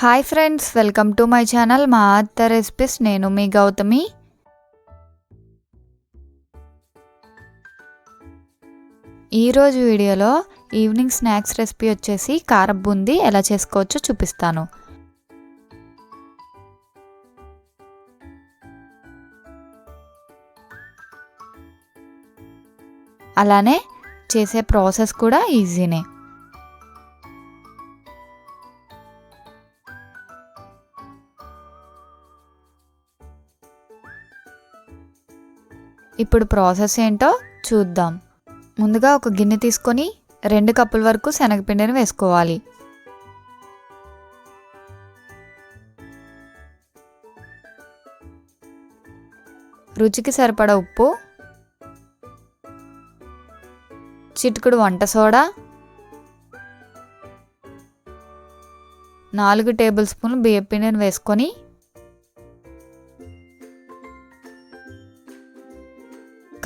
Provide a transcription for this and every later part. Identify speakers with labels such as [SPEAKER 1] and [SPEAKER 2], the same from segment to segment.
[SPEAKER 1] Hi friends welcome to my channel. మా అత్త recipes. నేను మీ గౌతమి. ఈరోజు వీడియోలో ఈవినింగ్ స్నాక్స్ రెసిపీ వచ్చేసి కారం బూంది. ఎలా చేసుకోవచ్చో చూపిస్తాను. అలానే చేసే ప్రాసెస్ కూడా ఈజీనే. ఇప్పుడు ప్రాసెస్ ఏంటో చూద్దాం. ముందుగా ఒక గిన్నె తీసుకొని రెండు కప్పుల వరకు శనగపిండిని వేసుకోవాలి. రుచికి సరిపడ ఉప్పు చిటుకుడు వంట సోడా నాలుగు టేబుల్ స్పూన్లు బియ్యపిండిని వేసుకొని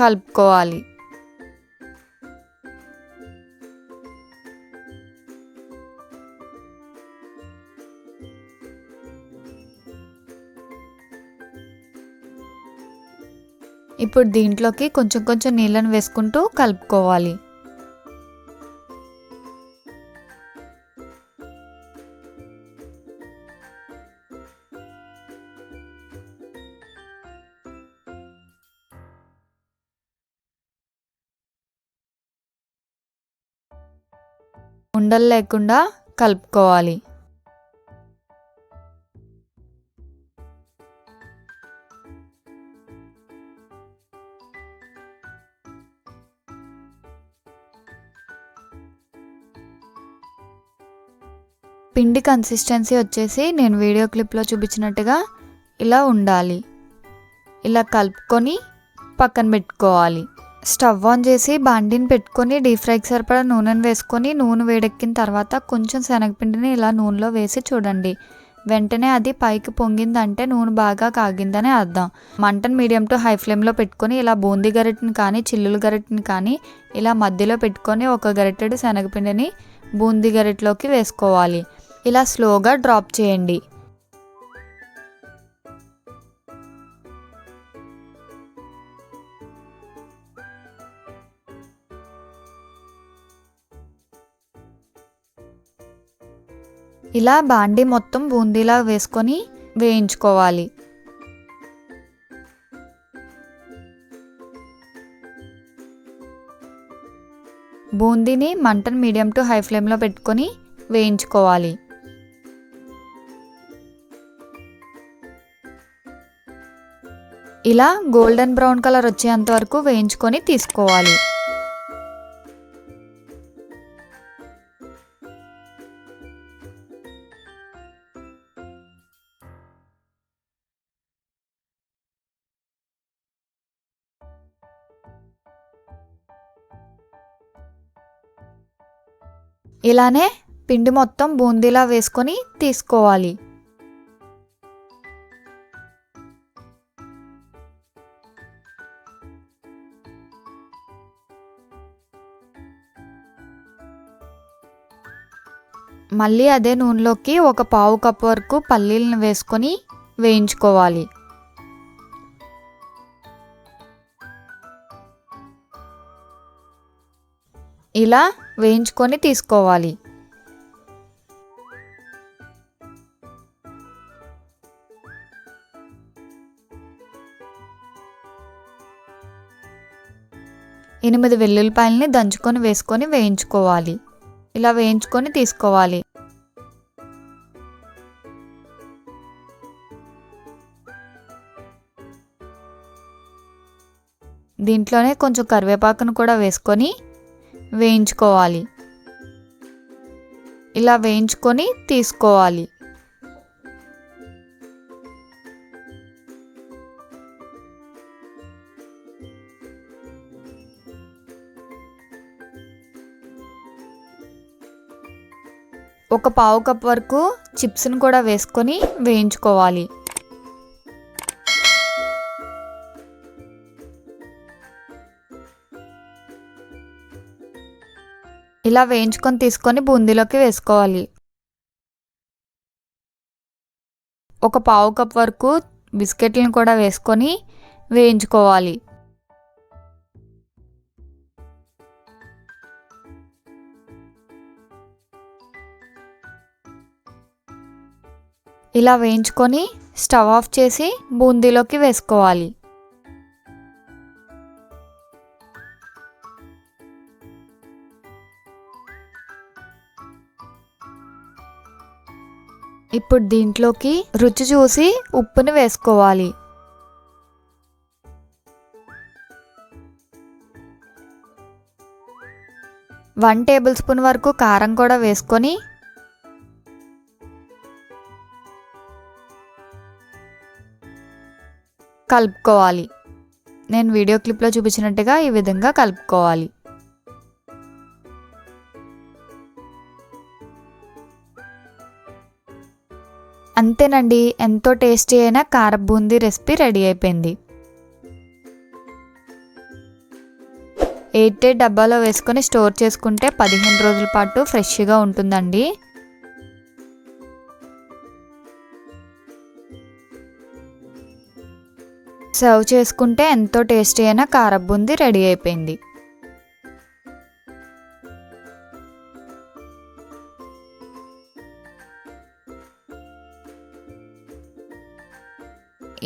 [SPEAKER 1] కలుపుకోవాలి. ఇప్పుడు దీంట్లోకి కొంచెం కొంచెం నీళ్ళను వేసుకుంటూ కలుపుకోవాలి. ఉండలు లేకుండా కలుపుకోవాలి. పిండి కన్సిస్టెన్సీ వచ్చేసి నేను వీడియో క్లిప్లో చూపించినట్టుగా ఇలా ఉండాలి. ఇలా కలుపుకొని పక్కన పెట్టుకోవాలి. స్టవ్ ఆన్ చేసి బాండిని పెట్టుకొని డీప్ ఫ్రైకి సరిపడా నూనెను వేసుకొని నూనె వేడెక్కిన తర్వాత కొంచెం శనగపిండిని ఇలా నూనెలో వేసి చూడండి. వెంటనే అది పైకి పొంగిందంటే నూనె బాగా కాగిందని అర్థం. మంటను మీడియం టు హై ఫ్లేమ్లో పెట్టుకొని ఇలా బూందీ గరిటెని కానీ చిల్లుల గరిటెని కానీ ఇలా మధ్యలో పెట్టుకొని ఒక గరిటెడు శనగపిండిని బూందీ గరిటెలోకి వేసుకోవాలి. ఇలా స్లోగా డ్రాప్ చేయండి. ఇలా బాండీ మొత్తం బూందీలా వేసుకొని వేయించుకోవాలి. బూందీని మంటను మీడియం టు హై ఫ్లేమ్లో పెట్టుకొని వేయించుకోవాలి. ఇలా గోల్డెన్ బ్రౌన్ కలర్ వచ్చేంత వరకు వేయించుకొని తీసుకోవాలి. ఇలానే పిండి మొత్తం బూందీలా వేసుకొని తీసుకోవాలి. మళ్ళీ అదే నూనెలోకి ఒక పావు కప్పు వరకు పల్లీలను వేసుకొని వేయించుకోవాలి. ఇలా వేయించుకొని తీసుకోవాలి. ఎనిమిది వెల్లుల్లిపాయలని దంచుకొని వేసుకొని వేయించుకోవాలి. ఇలా వేయించుకొని తీసుకోవాలి. దీంట్లోనే కొంచెం కరివేపాకును కూడా వేసుకొని వేయించుకోవాలి. ఇలా వేయించుకొని తీసుకోవాలి. ఒక పావు కప్ వరకు చిప్స్ని కూడా వేసుకొని వేయించుకోవాలి. ఇలా వేయించుకొని తీసుకొని బూందీలోకి వేసుకోవాలి. ఒక పావు కప్ వరకు బిస్కెట్లను కూడా వేసుకొని వేయించుకోవాలి. ఇలా వేయించుకొని స్టవ్ ఆఫ్ చేసి బూందీలోకి వేసుకోవాలి. ఇప్పుడు దీంట్లోకి రుచి చూసి ఉప్పుని వేసుకోవాలి. వన్ టేబుల్ స్పూన్ వరకు కారం కూడా వేసుకొని కలుపుకోవాలి. నేను వీడియో క్లిప్లో చూపించినట్టుగా ఈ విధంగా కలుపుకోవాలి. అంతేనండి ఎంతో టేస్టీ అయిన కార బూందీ రెసిపీ రెడీ అయిపోయింది. ఎయిట్ ఎయిట్ డబ్బాలో వేసుకొని స్టోర్ చేసుకుంటే పదిహేను రోజుల పాటు ఫ్రెష్గా ఉంటుందండి. సర్వ్ చేసుకుంటే ఎంతో టేస్టీ అయిన కార బూందీ రెడీ అయిపోయింది.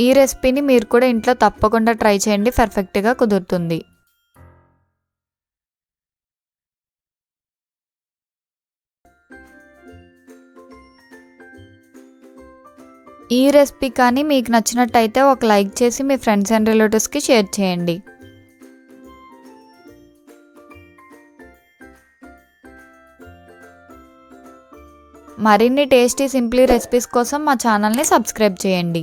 [SPEAKER 1] ఈ రెసిపీని మీరు కూడా ఇంట్లో తప్పకుండా ట్రై చేయండి. పర్ఫెక్ట్గా కుదురుతుంది. ఈ రెసిపీ కానీ మీకు నచ్చినట్టయితే ఒక లైక్ చేసి మీ ఫ్రెండ్స్ అండ్ రిలేటివ్స్కి షేర్ చేయండి. మరిన్ని టేస్టీ సింప్లీ రెసిపీస్ కోసం మా ఛానల్ని సబ్స్క్రైబ్ చేయండి.